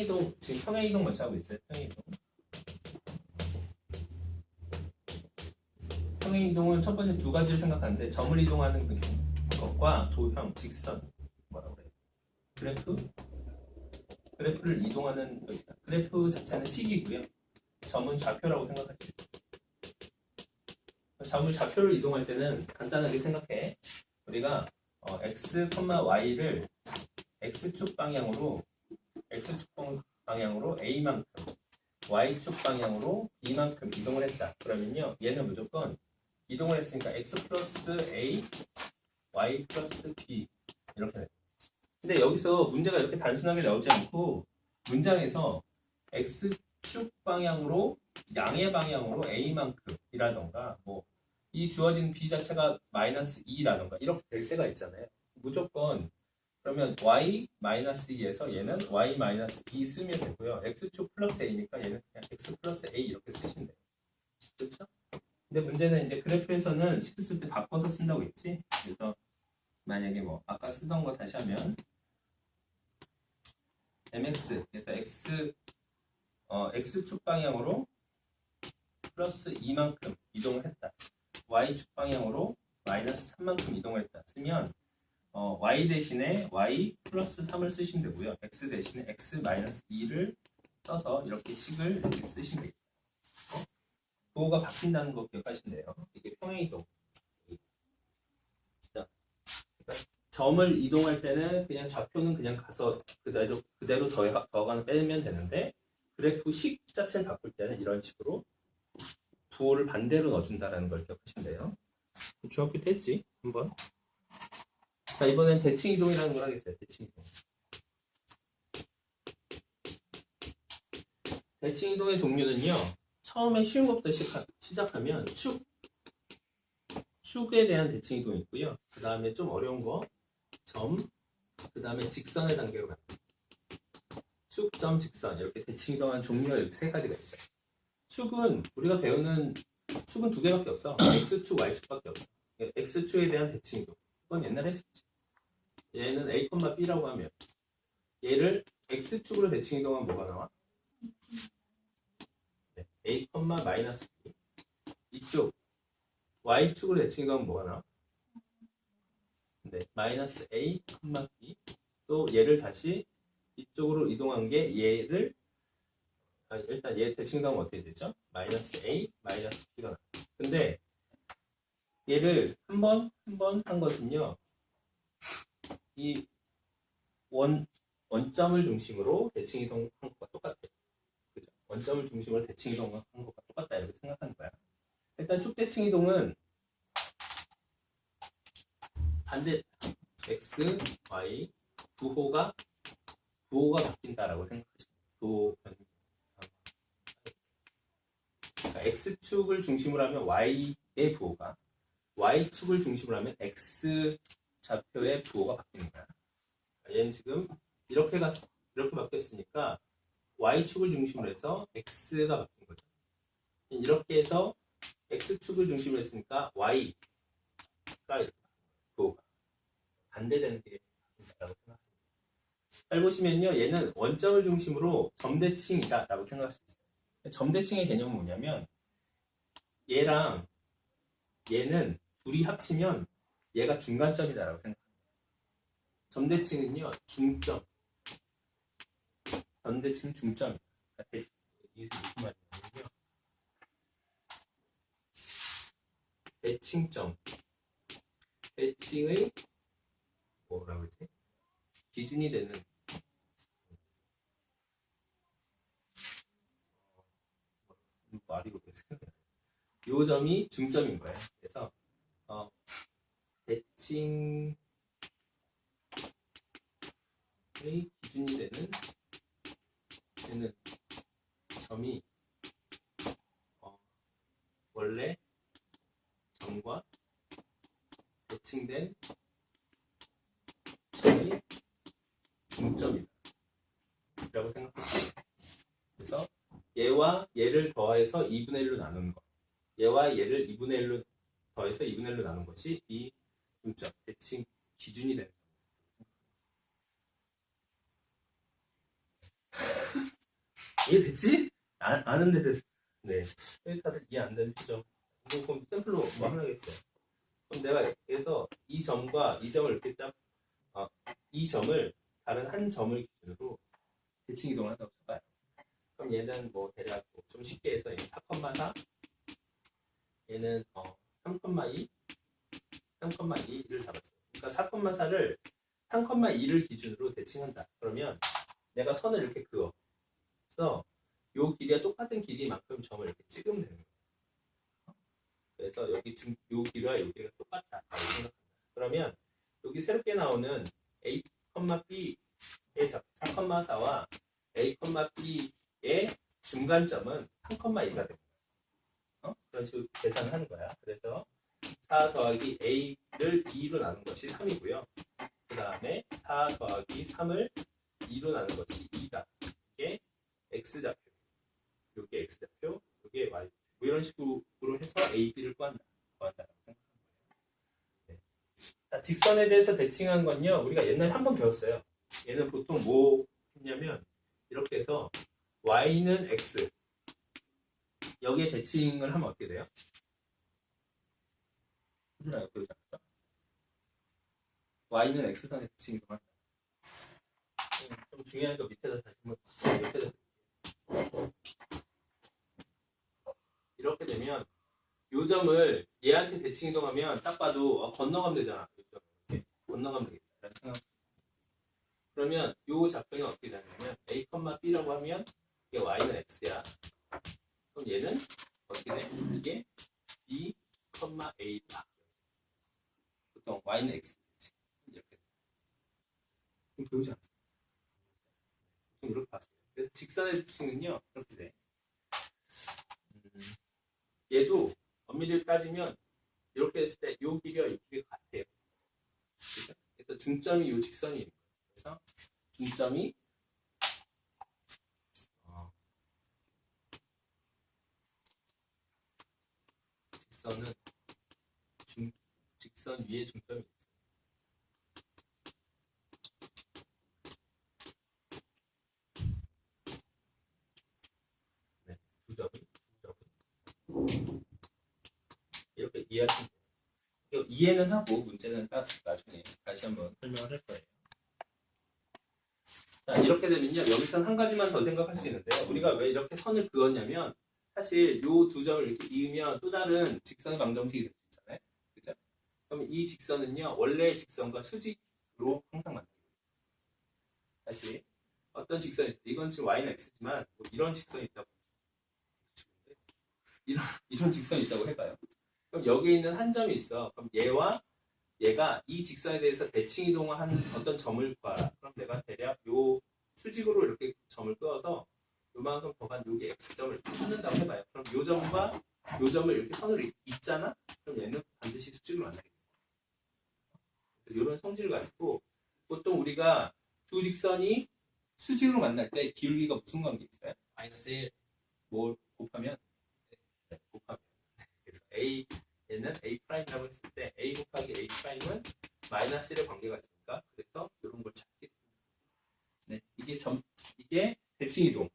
이동 지금 평행 이동 먼저 하고 있어요. 평행 이동. 평행 이동은 첫 번째 두 가지를 생각하는데 점을 이동하는 그 것과 도형, 직선 뭐라고 그래? 그래프 그래프를 이동하는 여기다. 그래프 자체는 식이고요. 점은 좌표라고 생각하시면. 점을 좌표를 이동할 때는 간단하게 생각해. 우리가 어, x, y를 x축 방향으로 x축 방향으로 a만큼 y축 방향으로 b만큼 이동을 했다. 그러면요, 얘는 무조건 이동을 했으니까 x 플러스 a, y 플러스 b 이렇게 돼. 근데 여기서 문제가 이렇게 단순하게 나오지 않고 문장에서 x축 방향으로 양의 방향으로 a만큼이라던가 뭐 이 주어진 b 자체가 마이너스 2라던가 이렇게 될 때가 있잖아요. 무조건 그러면 y 마이너스 2에서 얘는 y 마이너스 2 쓰면 되고요. x축 플러스 a니까 얘는 그냥 x 플러스 a 이렇게 쓰시면 돼요. 그렇죠? 근데 문제는 이제 그래프에서는 식스 쓸때 바꿔서 쓴다고 했지. 그래서 만약에 뭐 아까 쓰던 거 다시 하면 mx 그래서 x 어, x축 방향으로 플러스 2만큼 이동을 했다. y축 방향으로 마이너스 3만큼 이동을 했다. 쓰면 어, y 대신에 y 플러스 3을 쓰시면 되고요. x 대신에 x 마이너스 2를 써서 이렇게 식을 이렇게 쓰시면 되겠죠. 어? 부호가 바뀐다는 거 기억하시면 돼요. 이게 평행이동. 자, 그러니까 점을 이동할 때는 그냥 좌표는 그냥 가서 그대로 그대로 더해, 더하거나 빼면 되는데 그래프 식 자체를 바꿀 때는 이런 식으로 부호를 반대로 넣어준다는 걸 기억하시면 돼요. 중학교 때 했지 한번. 자 이번엔 대칭 이동이라는 걸 하겠어요. 대칭 이동. 대칭 이동의 종류는요. 처음에 쉬운 것부터 시작- 시작하면 축 축에 대한 대칭 이동이 있고요. 그 다음에 좀 어려운 거 점, 그 다음에 직선의 단계로 가는 축, 점, 직선 이렇게 대칭 이동한 종류가 이렇게 세 가지가 있어요. 축은 우리가 배우는 축은 두 개밖에 없어. x축, y축밖에 없어. x축에 대한 대칭 이동. 그건 옛날에 했었지. 얘는 a, b라고 하면 얘를 x축으로 대칭 이동하면 뭐가 나와? 네, a, 마이너스 b. 이쪽 y축으로 대칭 이동하면 뭐가 나와? 네, 마이너스 a, b. 또 얘를 다시 이쪽으로 이동한 게 얘를 아, 일단 얘 대칭 이동하면 어떻게 되죠? 마이너스 a, 마이너스 b가 나와. 근데 얘를 한 번, 한 번 한 것은요. 이 원, 원점을 중심으로 대칭 이동한 것과 똑같아요. 그죠? 원점을 중심으로 대칭 이동한 것과 똑같다 이렇게 생각하는 거야. 일단 축대칭 이동은 반대 x, y 부호가 부호가 바뀐다라고 생각하시면 도 그러니까 x축을 중심으로 하면 y의 부호가 y축을 중심으로 하면 x 좌표의 부호가 바뀌는 거야. 얘는 지금 이렇게 갔 이렇게 바뀌었으니까 y축을 중심으로 해서 x가 바뀐 거죠. 이렇게 해서 x축을 중심으로 했으니까 y가 부호가 반대되는 게 바뀐다고 생각합니다. 잘 보시면요, 얘는 원점을 중심으로 점대칭이다 라고 생각할 수 있어요. 점대칭의 개념은 뭐냐면 얘랑 얘는 둘이 합치면 얘가 중간점이다라고 생각합니다. 점대칭은요 중점. 점대칭 중점. 이게 무슨 말이냐면요. 대칭점. 대칭의 뭐라 그러지? 기준이 되는 어, 말이 생각이 안 나요. 요 점이 중점인 거예요. 그래서 어, 대칭의 기준이 되는 되는 점이 어, 원래 점과 대칭된 점이 중점이다. 라고 생각합니다. 그래서 얘와 얘를 더해서 2분의 1로 나누는 것. 얘와 얘를 2분의 1로 더해서 2분의 1로 나눈 것이 이 중점, 대칭 기준이 겁니다. 이해됐지? 아, 아는데 됐- 네. 다들 이해 안 표정. 이거 그럼 샘플로 뭐 하나겠어요? 그럼 내가 여기서 이 점과 이 점을 이렇게 딱, 아, 이 점을 다른 한 점을 기준으로 대칭 이동을 한다고 쳐봐요. 그럼 얘는 뭐 대략 뭐좀 쉽게 해서 얘는 4,4 얘는 어 3,2 3,2를 잡았어요. 그러니까 4,4를 3,2를 기준으로 대칭한다. 그러면 내가 선을 이렇게 그어. 그래서 요 길이와 똑같은 길이만큼 점을 이렇게 찍으면 되는 거예요. 그래서 여기 중, 요 길이와 요 길이가 똑같다. 그러면 여기 새롭게 나오는 a, b의 4,4와 a, b의 중간점은 3,2가 됩니다. 어? 그런 식으로 계산을 하는 거야. 그래서 4 더하기 a를 2로 나눈 것이 3이고요. 그 다음에 4 더하기 3을 2로 나눈 것이 2다. 이게 x좌표. 요게 x좌표, 요게 y. 뭐 이런 식으로 해서 a, b를 구한다. 구한다라고 거예요. 네. 자, 직선에 대해서 대칭한 건요. 우리가 옛날에 한 번 배웠어요. 얘는 보통 뭐 했냐면 이렇게 해서 y는 x 여기에 대칭을 하면 어떻게 돼요? 이거 배우지 않았어? y는 x선에 대칭 이동한다. 음, 좀 중요한 거 밑에다 다시 한번 밑에다 이렇게 되면 요 점을 얘한테 대칭 이동하면 딱 봐도 어, 건너가면 되잖아. 이렇게 건너가면 되겠다. 그러면 요 작동이 어떻게 되냐면 a, b라고 하면 이게 y는 x야. 그럼 얘는 어떻게 돼? 이게 b, a다. 보통 y는 x. 이렇게. 좀 배우지 않았어? 보통 이렇게. 그래서 직선의 대칭은요 이렇게 돼. 음, 얘도 엄밀히 따지면 이렇게 했을 때 요 길이와 요 길이가 같아요. 그래서 중점이 요 직선이. 그래서 중점이 어, 직선은 중, 직선 위에 중점이 있어요. 네, 두 점이, 두 점은 이렇게 이해하시면 돼요. 이해는 하고 문제는 딱 나중에 다시 한번 설명을 할 거예요. 자, 이렇게 되면요. 여기선 한 가지만 더 생각할 수 있는데요. 우리가 왜 이렇게 선을 그었냐면 사실 요 두 점을 이렇게 이으면 또 다른 직선 방정식이. 그죠? 그럼 이 직선은요. 원래 직선과 수직으로 항상 만들어요. 다시 어떤 직선이 있어요? 이건 지금 y는 x지만 뭐 이런 직선이 있다고 이런 이런 직선이 있다고 해봐요. 그럼 여기 있는 한 점이 있어. 그럼 얘와 얘가 이 직선에 대해서 대칭 이동을 하는 어떤 점을 구하라. 그럼 내가 대략 요 수직으로 이렇게 점을 그어서 요만큼 더간 여기 x점을 찾는다고 해봐요. 그럼 요 점과 요 점을 이렇게 선으로 잇잖아? 그럼 얘는 반드시 수직으로 만나게 돼요. 이런 성질을 가지고 보통 우리가 두 직선이 수직으로 만날 때 기울기가 무슨 관계 있어요? 마이너스 1 뭘 곱하면 네, 곱하면 그래서 a 얘는 a 프라임이라고 했을 때 a 곱하기 a 프라임은 마이너스 1의 관계가 있으니까 그래서 이런 걸 찾게 됩니다. 네, 이게 점 이게 대칭 이동